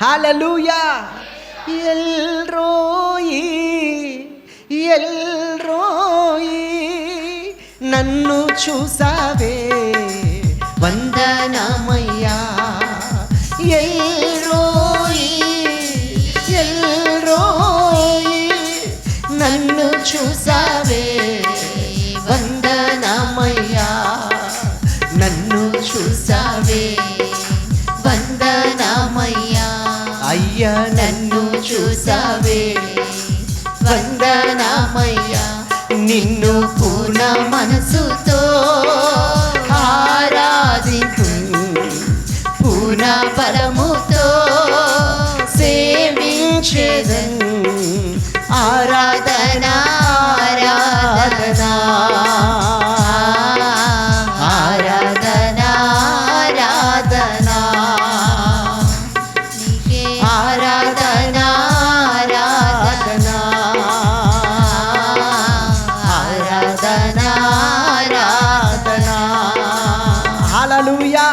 హాలూయా El Roi El Roi నన్ను చూసావే వందనమయ్యా. El Roi El Roi నన్ను చూసావే వందనమయ్యా. నన్ను చూసావే వందనమయ్యా అయ్యా నన్ను చూసావే. వందనామయ్యా నిన్ను పూర్ణ మనసుతో ఆరాధించు పూర్ణ బలముతో సేవించేదన్. ఆరాధనా ఆరాధనా ఆరాధనా హల్లెలూయా.